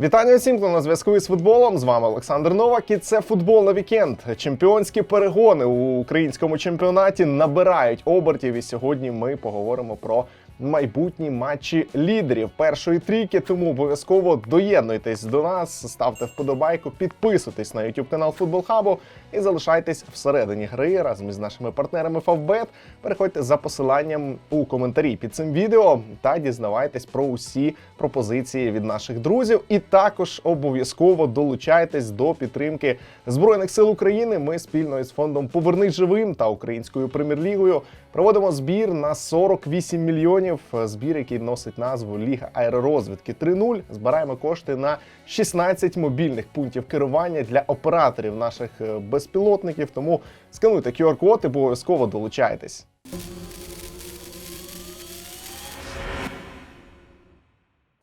Вітання всім, хто на зв'язку із футболом. З вами Олександр Новак. І це футбол на вікенд. Чемпіонські перегони у українському чемпіонаті набирають обертів. І сьогодні ми поговоримо про майбутні матчі лідерів першої трійки. Тому обов'язково доєднуйтесь до нас, ставте вподобайку, підписуйтесь на YouTube канал Футбол Хабу і залишайтесь всередині гри разом із нашими партнерами Favbet. Переходьте за посиланням у коментарі під цим відео та дізнавайтесь про усі пропозиції від наших друзів. І також обов'язково долучайтесь до підтримки Збройних сил України. Ми спільно із фондом Повернись живим та Українською прем'єр-лігою проводимо збір на 48 мільйонів. Збір, який носить назву Ліга аеророзвідки 3.0. Збираємо кошти на 16 мобільних пунктів керування для операторів наших е, безпілотників. Тому скануйте QR-код і обов'язково долучайтесь.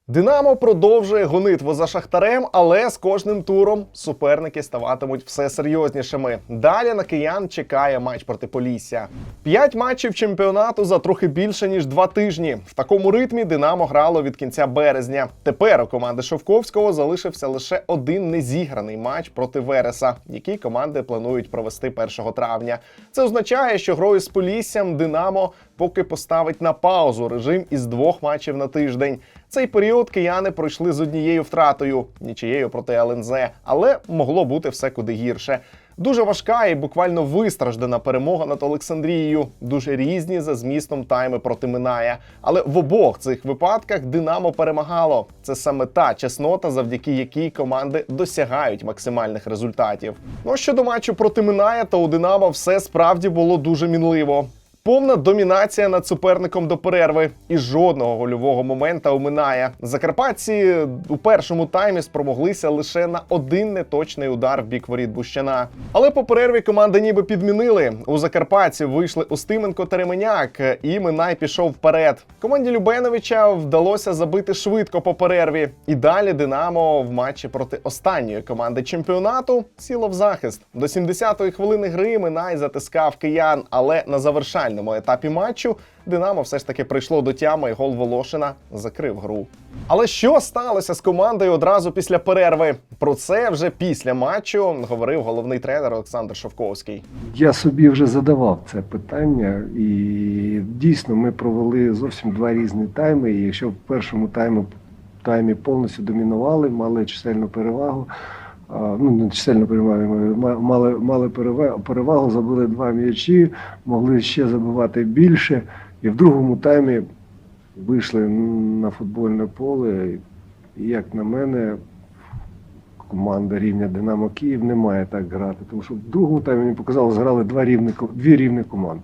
Динамо продовжує гонитву за шахтарем, але з кожним туром суперники ставатимуть все серйознішими. Далі на киян чекає матч проти Полісся. П'ять матчів чемпіонату за трохи більше ніж два тижні. В такому ритмі Динамо грало від кінця березня. Тепер у команди Шовковського залишився лише один незіграний матч проти Вереса, який команди планують провести 1 травня. Це означає, що грою з Поліссям Динамо поки поставить на паузу режим із двох матчів на тиждень. Цей період кияни пройшли з однією втратою нічиєю проти ЛНЗ, але могло бути все куди гірше. Дуже важка і буквально вистраждана перемога над Олександрією. Дуже різні за змістом тайми проти Миная. Але в обох цих випадках Динамо перемагало. Це саме та чеснота, завдяки якій команди досягають максимальних результатів. Ну щодо матчу проти Миная, то у Динамо все справді було дуже мінливо. Повна домінація над суперником до перерви і жодного гольового момента у Миная. Закарпатці у першому таймі спромоглися лише на один неточний удар в бік воріт Бущана. Але по перерві команди ніби підмінили. У Закарпатців вийшли Устименко та Ременяк, і Минай пішов вперед. Команді Любеновича вдалося забити швидко по перерві. І далі Динамо в матчі проти останньої команди чемпіонату сіло в захист. До 70-ї хвилини гри Минай затискав киян, але на завершальному етапі матчу Динамо все ж таки прийшло до тями, і гол Волошина закрив гру. Але що сталося з командою одразу після перерви? Про це вже після матчу говорив головний тренер Олександр Шовковський. Я собі вже задавав це питання, і дійсно ми провели зовсім два різні тайми. І якщо в першому таймі, таймі повністю домінували, мали чисельну перевагу. Ну, не чисельну перевагу, мали, мали перевагу, забили два м'ячі, могли ще забивати більше. І в другому таймі вийшли на футбольне поле. І, як на мене, команда рівня Динамо Київ не має так грати. Тому що в другому таймі мені показало, зграли два рівні, дві рівні команди.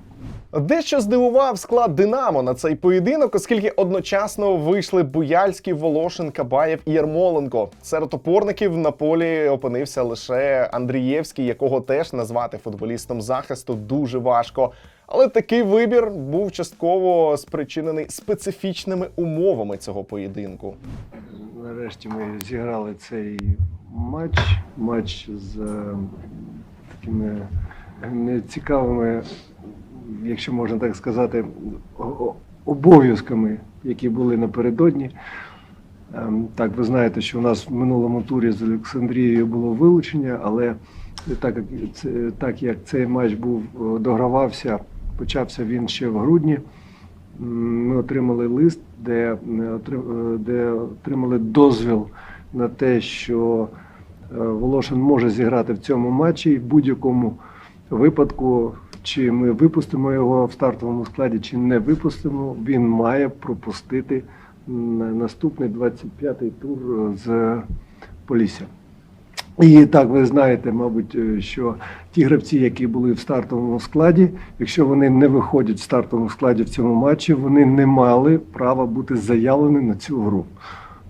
Дещо здивував склад Динамо на цей поєдинок, оскільки одночасно вийшли Буяльський, Волошин, Кабаєв і Ярмоленко. Серед опорників на полі опинився лише Андрієвський, якого теж назвати футболістом захисту дуже важко. Але такий вибір був частково спричинений специфічними умовами цього поєдинку. Нарешті ми зіграли цей матч. Матч з такими нецікавими, якщо можна так сказати, обов'язками, які були напередодні. Ем, Так, ви знаєте, що у нас в минулому турі з Олександрією було вилучення, але так як, так як цей матч був догравався, почався він ще в грудні. Ми отримали лист, де, е, е, де отримали дозвіл на те, що е, Волошин може зіграти в цьому матчі і в будь-якому випадку, чи ми випустимо його в стартовому складі, чи не випустимо, він має пропустити наступний 25-й тур е, з Полісся. І так ви знаєте, мабуть, е, що ті гравці, які були в стартовому складі, якщо вони не виходять в стартовому складі в цьому матчі, вони не мали права бути заявлені на цю гру.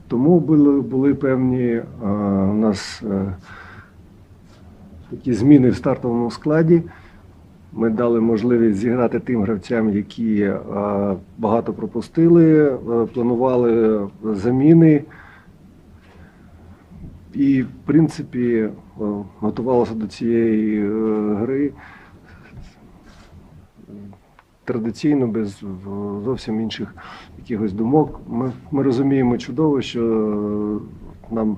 Тому були, були певні е, у нас е, такі зміни в стартовому складі. Ми дали можливість зіграти тим гравцям, які е, багато пропустили, е, планували заміни. І, в принципі, е, готувалося до цієї е, гри традиційно, без зовсім інших якихось думок. Ми, ми розуміємо чудово, що Нам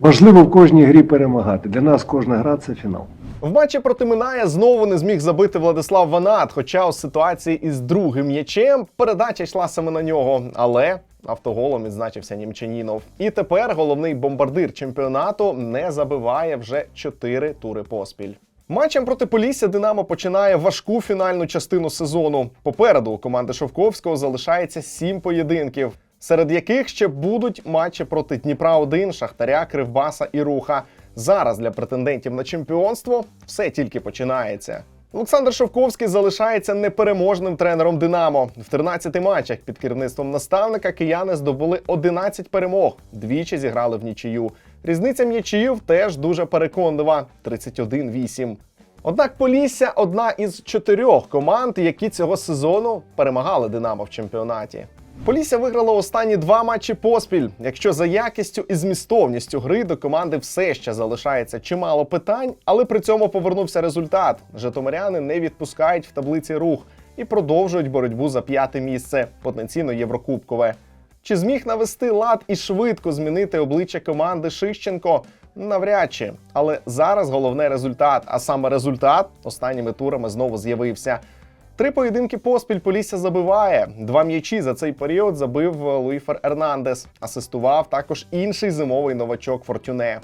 важливо в кожній грі перемагати. Для нас кожна гра це фінал. В матчі проти Миная знову не зміг забити Владислав Ванат. Хоча у ситуації із другим м'ячем передача йшла саме на нього. Але автоголом відзначився Німчанінов. І тепер головний бомбардир чемпіонату не забиває вже чотири тури поспіль. Матчем проти Полісся Динамо починає важку фінальну частину сезону. Попереду у команди Шовковського залишається сім поєдинків, серед яких ще будуть матчі проти Дніпра 1 Шахтаря, Кривбаса і Руха. Зараз для претендентів на чемпіонство все тільки починається. Олександр Шовковський залишається непереможним тренером Динамо. В 13 матчах під керівництвом наставника кияни здобули 11 перемог, двічі зіграли в нічию. Різниця м'ячів теж дуже переконлива 31-8. Однак Полісся одна із чотирьох команд, які цього сезону перемагали Динамо в чемпіонаті. Полісся виграла останні два матчі поспіль. Якщо за якістю і змістовністю гри до команди все ще залишається чимало питань, але при цьому повернувся результат. Житомиряни не відпускають в таблиці рух і продовжують боротьбу за п'яте місце, потенційно Єврокубкове. Чи зміг навести лад і швидко змінити обличчя команди Шищенко? Навряд чи. Але зараз головне результат. А саме результат останніми турами знову з'явився. Три поєдинки поспіль Полісся забиває. Два м'ячі за цей період забив Луїфер Ернандес. Асистував також інший зимовий новачок Фортюне.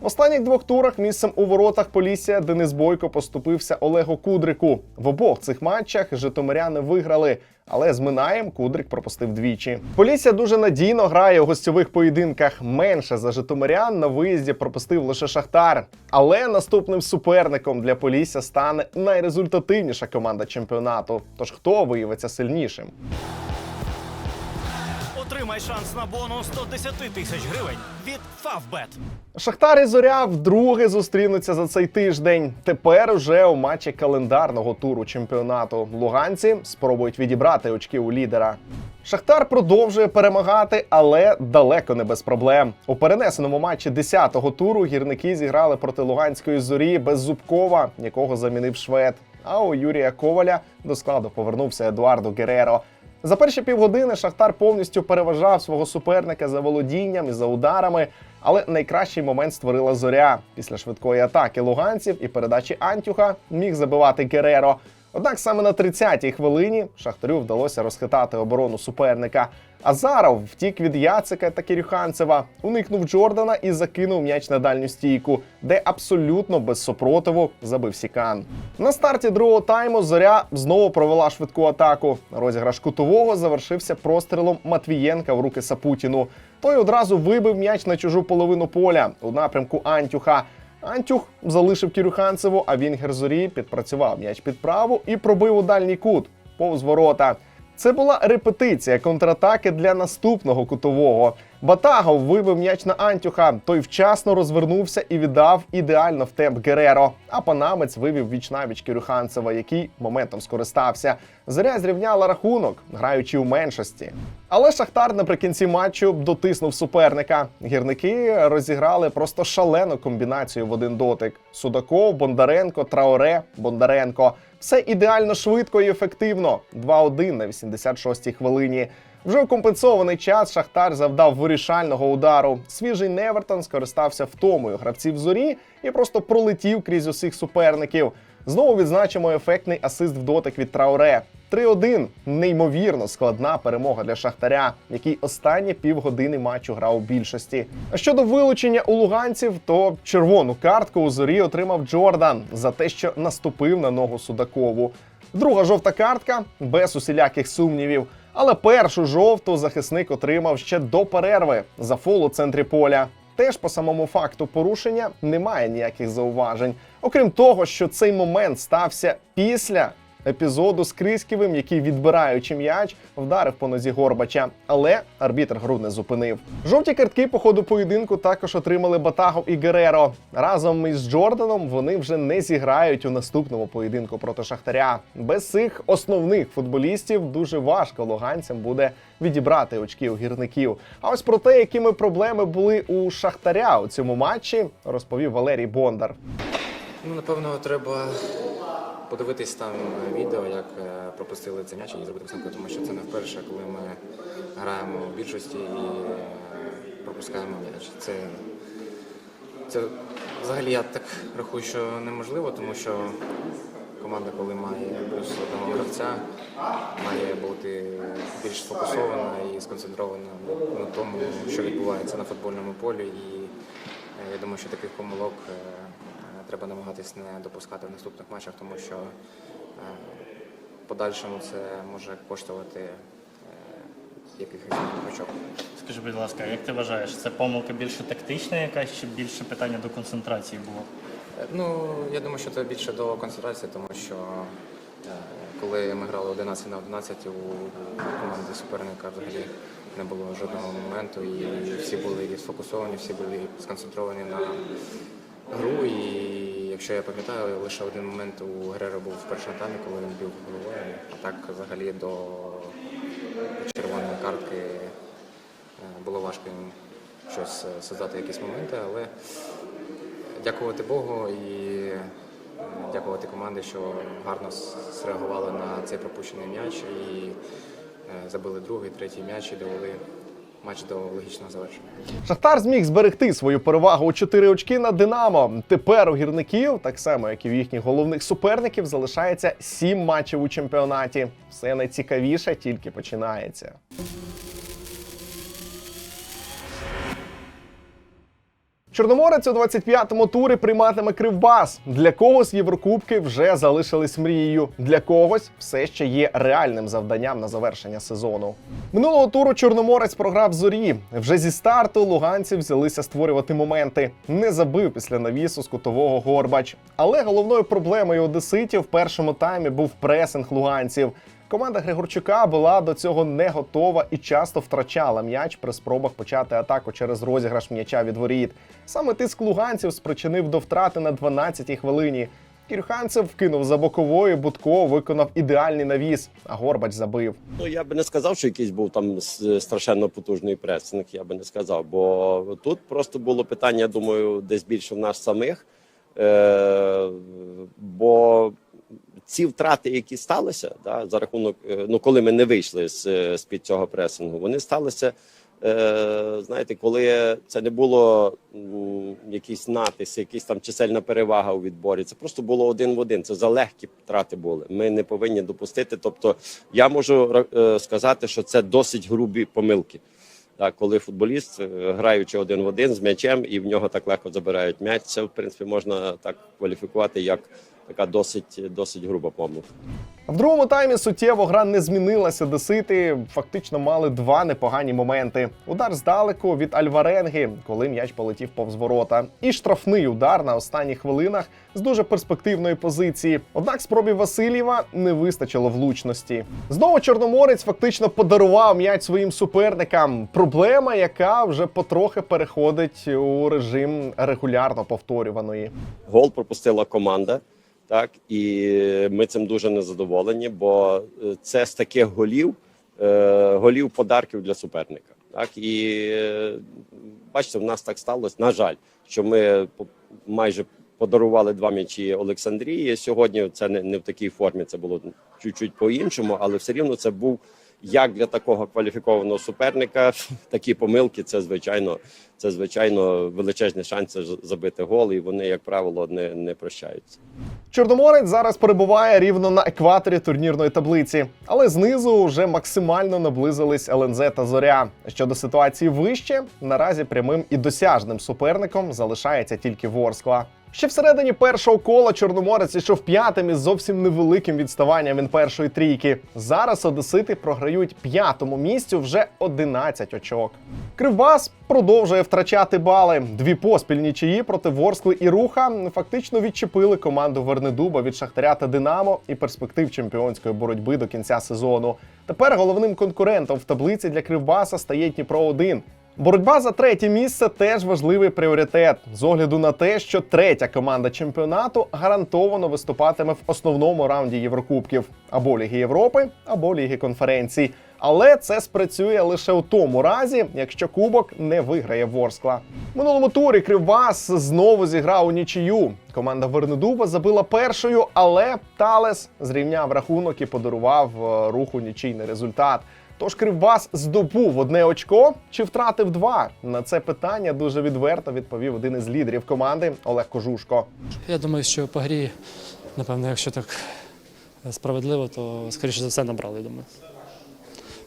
В останніх двох турах місцем у воротах Полісся Денис Бойко поступився Олегу Кудрику. В обох цих матчах житомиряни виграли, але з Минаєм Кудрик пропустив двічі. Полісся дуже надійно грає у гостьових поєдинках. Менше за житомирян на виїзді пропустив лише Шахтар. Але наступним суперником для Полісся стане найрезультативніша команда чемпіонату. Тож хто виявиться сильнішим? Отримай шанс на бонус 110 тисяч гривень від Favbet. Шахтар і Зоря вдруге зустрінуться за цей тиждень. Тепер уже у матчі календарного туру чемпіонату. Луганці спробують відібрати очки у лідера. Шахтар продовжує перемагати, але далеко не без проблем. У перенесеному матчі 10-го туру гірники зіграли проти Луганської зорі без Зубкова, якого замінив швед. А у Юрія Коваля до складу повернувся Едуардо Гереро. За перші півгодини Шахтар повністю переважав свого суперника за володінням і за ударами, але найкращий момент створила зоря. Після швидкої атаки луганців і передачі Антюха міг забивати Гереро. Однак саме на 30-й хвилині Шахтарю вдалося розхитати оборону суперника. Азаров втік від Яцика та Кірюханцева, уникнув Джордана і закинув м'яч на дальню стійку, де абсолютно без супротиву забив Сікан. На старті другого тайму зоря знову провела швидку атаку. Розіграш кутового завершився прострілом Матвієнка в руки Сапутіну. Той одразу вибив м'яч на чужу половину поля у напрямку Антюха. Антюх залишив Кірюханцеву, а Вінгер зорі підпрацював м'яч під праву і пробив у дальній кут повз ворота. Це була репетиція контратаки для наступного кутового. Батагов вибив м'яч на Антюха. Той вчасно розвернувся і віддав ідеально в темп Гереро. А панамець вивів вічнавіч Кірюханцева, який моментом скористався. Зоря зрівняла рахунок, граючи у меншості. Але Шахтар наприкінці матчу дотиснув суперника. Гірники розіграли просто шалену комбінацію в один дотик: Судаков, Бондаренко, Траоре, Бондаренко. Все ідеально швидко і ефективно. 2-1 на 86-й хвилині. Вже у компенсований час Шахтар завдав вирішального удару. Свіжий Невертон скористався втомою гравців зорі і просто пролетів крізь усіх суперників. Знову відзначимо ефектний асист в дотик від Трауре. 3-1 неймовірно складна перемога для Шахтаря, який останні півгодини матчу грав у більшості. А щодо вилучення у луганців, то червону картку у зорі отримав Джордан за те, що наступив на ногу Судакову. Друга жовта картка без усіляких сумнівів. Але першу жовту захисник отримав ще до перерви за фол у центрі поля. Теж по самому факту порушення немає ніяких зауважень. Окрім того, що цей момент стався після епізоду з Криськівим, який, відбираючи м'яч, вдарив по нозі Горбача, але арбітр гру не зупинив. Жовті картки по ходу поєдинку також отримали Батагов і Гереро. Разом із Джорданом вони вже не зіграють у наступному поєдинку проти Шахтаря. Без цих основних футболістів дуже важко луганцям буде відібрати очки у гірників. А ось про те, якими проблеми були у Шахтаря у цьому матчі, розповів Валерій Бондар. Ну, напевно, треба подивитись там відео, як е, пропустили цей м'яч і зробити висновку, тому що це не вперше, коли ми граємо в більшості і е, пропускаємо м'яч. Це, це взагалі я так рахую, що неможливо, тому що команда, коли має плюс одного гравця, має бути більш сфокусована і сконцентрована на тому, що відбувається на футбольному полі. І е, я думаю, що таких помилок треба намагатись не допускати в наступних матчах, тому що е, в подальшому це може коштувати е, якихось очок. Скажи, будь ласка, як ти вважаєш, це помилка більше тактична якась чи більше питання до концентрації було? Е, Ну, я думаю, що це більше до концентрації, тому що коли ми грали 11 на 11, у команди суперника взагалі не було жодного моменту, і всі були сфокусовані, всі були сконцентровані на якщо я пам'ятаю, лише один момент у Грера був в першому таймі, коли він бив головою. А так взагалі до червоної картки е, було важко їм щось е, создати якісь моменти, але дякувати Богу і е, дякувати команді, що гарно с- зреагували на цей пропущений м'яч і забили другий, третій м'яч і довели матч до логічного завершення. Шахтар зміг зберегти свою перевагу у 4 очки на Динамо. Тепер у гірників, так само як і в їхніх головних суперників, залишається 7 матчів у чемпіонаті. Все найцікавіше тільки починається. Чорноморець у 25-му турі прийматиме Кривбас. Для когось Єврокубки вже залишились мрією. Для когось все ще є реальним завданням на завершення сезону. Минулого туру Чорноморець програв зорі. Вже зі старту луганці взялися створювати моменти. Не забив після навісу з кутового Горбач. Але головною проблемою одеситів в першому таймі був пресинг луганців. Команда Григорчука була до цього не готова і часто втрачала м'яч при спробах почати атаку через розіграш м'яча від воріт. Саме тиск луганців спричинив до втрати на 12-й хвилині. Кірюханцев вкинув за боковою, Будко виконав ідеальний навіс, а Горбач забив. Ну я би не сказав, що якийсь був там страшенно потужний пресинг. Я би не сказав. Бо тут просто було питання, думаю, десь більше в нас самих. Е, бо ці втрати, які сталися, да, за рахунок, е, ну коли ми не вийшли з, з під цього пресингу, вони сталися. Е, знаєте, коли це не було якийсь натиск, якась там чисельна перевага у відборі. Це просто було один в один. Це за легкі втрати були. Ми не повинні допустити. Тобто, я можу е, сказати, що це досить грубі помилки. Так, коли футболіст, е, граючи один в один з м'ячем, і в нього так легко забирають м'яч, це в принципі можна так кваліфікувати як така досить досить груба помилка. В другому таймі суттєво гра не змінилася. Десити фактично мали два непогані моменти: удар здалеку від Альваренги, коли м'яч полетів повз ворота, і штрафний удар на останніх хвилинах з дуже перспективної позиції. Однак спробі Васильєва не вистачило влучності. Знову Чорноморець фактично подарував м'яч своїм суперникам. Проблема, яка вже потрохи переходить у режим регулярно повторюваної. Гол пропустила команда. Так, і ми цим дуже незадоволені, бо е, це з таких голів, е, голів подарків для суперника. Так і е, бачите, в нас так сталося. На жаль, що ми по- майже подарували два м'ячі Олександрії. Сьогодні це не, в такій формі, це було чуть-чуть по-іншому, але все рівно це був як для такого кваліфікованого суперника. Такі помилки це звичайно, це звичайно величезні шанси забити гол, і вони, як правило, не, не прощаються. Чорноморець зараз перебуває рівно на екваторі турнірної таблиці, але знизу вже максимально наблизились ЛНЗ та Зоря. Щодо ситуації вище, наразі прямим і досяжним суперником залишається тільки Ворскла. Ще всередині першого кола Чорноморець ішов п'ятим із зовсім невеликим відставанням від першої трійки. Зараз одесити програють п'ятому місцю вже 11 очок. Кривбас продовжує втрачати бали. Дві поспільні нічиї проти Ворскли і Руха фактично відчепили команду Вернедуба від Шахтаря та Динамо і перспектив чемпіонської боротьби до кінця сезону. Тепер головним конкурентом в таблиці для Кривбаса стає Дніпро 1 Боротьба за третє місце теж важливий пріоритет з огляду на те, що третя команда чемпіонату гарантовано виступатиме в основному раунді Єврокубків або Ліги Європи, або Ліги конференцій. Але це спрацює лише у тому разі, якщо кубок не виграє Ворскла. Минулому турі Кривбас знову зіграв у нічию. Команда Вернедуба забила першою, але Талес зрівняв рахунок і подарував е, руху нічийний результат. Тож Кривбас здобув одне очко чи втратив два? На це питання дуже відверто відповів один із лідерів команди Олег Кожушко. Я думаю, що по грі, напевно, якщо так справедливо, то скоріше за все набрали, я думаю.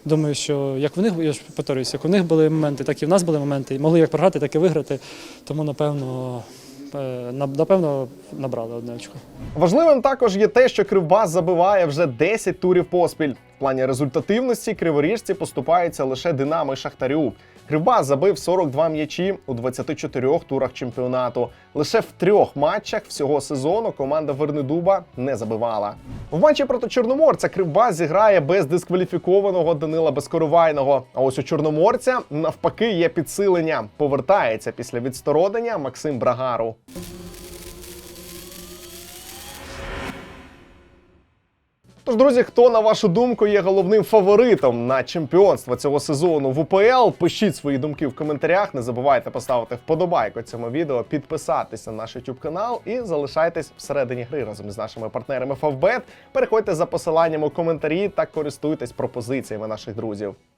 Думаю, що як в них, я ж повторююся, як у них були моменти, так і в нас були моменти. І могли як програти, так і виграти. Тому, напевно, е, напевно, набрали одне очко. Важливим також є те, що Кривбас забиває вже 10 турів поспіль. В плані результативності криворіжці поступаються лише Динамо і Шахтарю. Кривбас забив 42 м'ячі у 24 турах чемпіонату. Лише в трьох матчах всього сезону команда Вернедуба не забивала. В матчі проти Чорноморця Кривбас зіграє без дискваліфікованого Данила Безкоровайного. А ось у Чорноморця навпаки є підсилення. Повертається після відсторонення Максим Брагару. Тож, друзі, хто на вашу думку є головним фаворитом на чемпіонство цього сезону в УПЛ? Пишіть свої думки в коментарях. Не забувайте поставити вподобайку цьому відео, підписатися на наш YouTube канал і залишайтесь всередині гри разом з нашими партнерами Favbet. Переходьте за посиланням у коментарі та користуйтесь пропозиціями наших друзів.